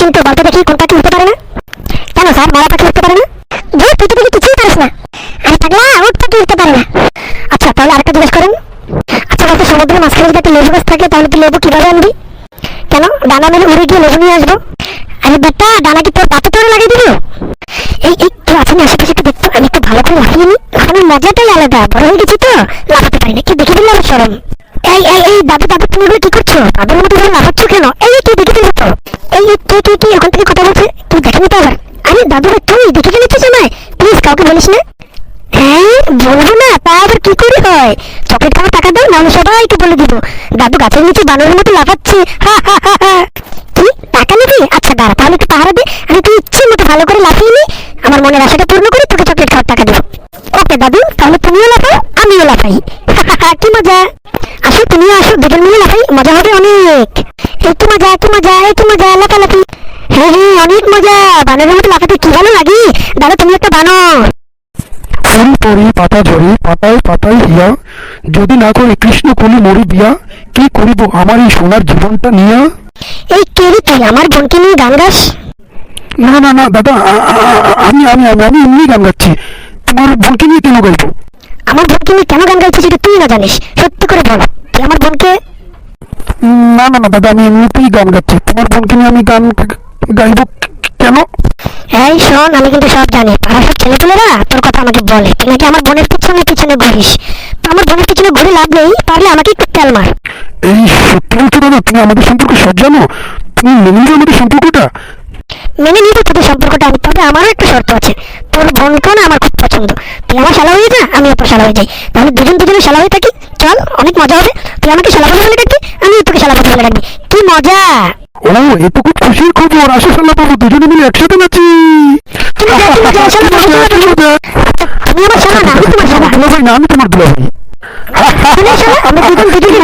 চিন্তা গল্প দেখি কোন পাখি উঠতে পারে না? কেন স্যার মরা পাখি উঠতে পারে না? ধুর তুই তো কিছুই পারিস না। আরে পাগলা উঠ পাখি উঠতে পারে না। আচ্ছা তাহলে আরেকটা জিজ্ঞেস করেন। আচ্ছা বলতো সমুদ্রের মাঝখানে যদি একটা লেবু গাছ থাকে তাহলে তুই লেবু কীভাবে আনবি? কেন? ডানা মেরে উড়ে গিয়ে লেবু নিয়ে আসব? আরে বেটা ডানা কি তোর পাতে তোরে লাগিয়ে দিবি? এই এই কেউ আছেন আশেপাশে একটু দেখতো আমি একটু ভালো করে লাফিয়ে নিই। লাফানোর মজাটাই আলাদা বড় হয়ে গেছি তো। লাফাতে পারি না কেউ দেখে দিলে আমার সরম এই এই এই দাদু দাদু তুমি কি করছ? তাদের মতো করে লাফাচ্ছ কেন? এই এই, তুই দেখে দিলি তো এই এই, কে কে কি ওখান থেকে কথা বলছে তুই দেখে নিতে আবার আরে দাদু ভাই তুই দেখে ফেলেছিস আমায় প্লিজ কাউকে বলিস না। হ্যাঁ বলব না, তা আবার কি করে হয়? চকলেট খাওয়ার টাকা দাও, নাহলে সবাইকে বলে দিব। দাদু গাছের নিচে বানরের মতো লাফাচ্ছে। হা টাকা নিবি? আচ্ছা দাঁড়া, তাহলে একটু পাহারা দে। আমি তুই ইচ্ছে মতো ভালো করে লাফিয়ে নি। আমার মনের আশাটা পূর্ণ করে তোকে চকলেট খাওয়ার টাকা দেবো। ওকে, দাদু, তাহলে তুমিও লাফাও, আমিও লাফাই। কি মজা? আসো, তুমিও আসো, দুজন মিলে লাফাই। মজা হবে অনেক। এই কি মজা কি মজা, এই কি মজা, লাফালাফি হ্যাঁ হ্যাঁ অনেক মজা বানরের মতো লাফাতে কি ভালো লাগে? দাদা তুমি একটা বানর। ফুল পরি পাতা ঝরে পাতায় পাতায় হিয়া যদি না করে কৃষ্ণ কলি মরি বিয়া কি করিব আমার এই সোনার জীবনটা নিয়া? এই কে রে তুই? আমার বোনকে নিয়ে গান গাস? না না না দাদা আমি আমি আমি আমি এমনি গান গাচ্ছি। তোমার বোনকে নিয়ে কেন গাইবো? আমার বোনকে নিয়ে কেন গান গাইছিস সেটা তুই না জানিস। সত্যি করে বল। তুই আমার বোনকে? না না না দাদা আমি এমনিতেই গান গাচ্ছি। তোমার বোনকে নিয়ে আমি গান গাইবো শোন আমি কিন্তু সব জানি। পাড়ার সব ছেলেপুলেরা তোর কথা আমাকে বলে। তুই নাকি আমার বোনের পিছনে পিছনে ঘুরিস। তো আমার বোনের পিছনে ঘুরে লাভ নেই পারলে আমাকে একটু তেল মার। এই সত্যি বলছো দাদা তুমি আমাদের সম্পর্কে সব জানো? তুমি মেনে নিবে আমাদের সম্পর্কটা? মেনে নিবো তোদের সম্পর্কটা আমি তবে আমারও একটা শর্ত আছে। তোর বোনকেও না আমার খুব পছন্দ। তুই আমার শালা হয়ে যা আমি তোর শালা হয়ে যাই। তাহলে দুজন দুজনে শালা হয়ে থাকি চল অনেক মজা হবে। তুই আমাকে শালা বলে বলে ডাকবি আমি তোকে শালা বলে ডাকবি। কি মজা! ও এ তো খুব খুশির খবর। আসো সাল্লাহ বাবু দুজনে মিলে একসাথে নাচি। তুমি আমার শোনা না আমি তোমার শোনা আমি তোমার দুলাভাই আমরা দুজন দুজনে।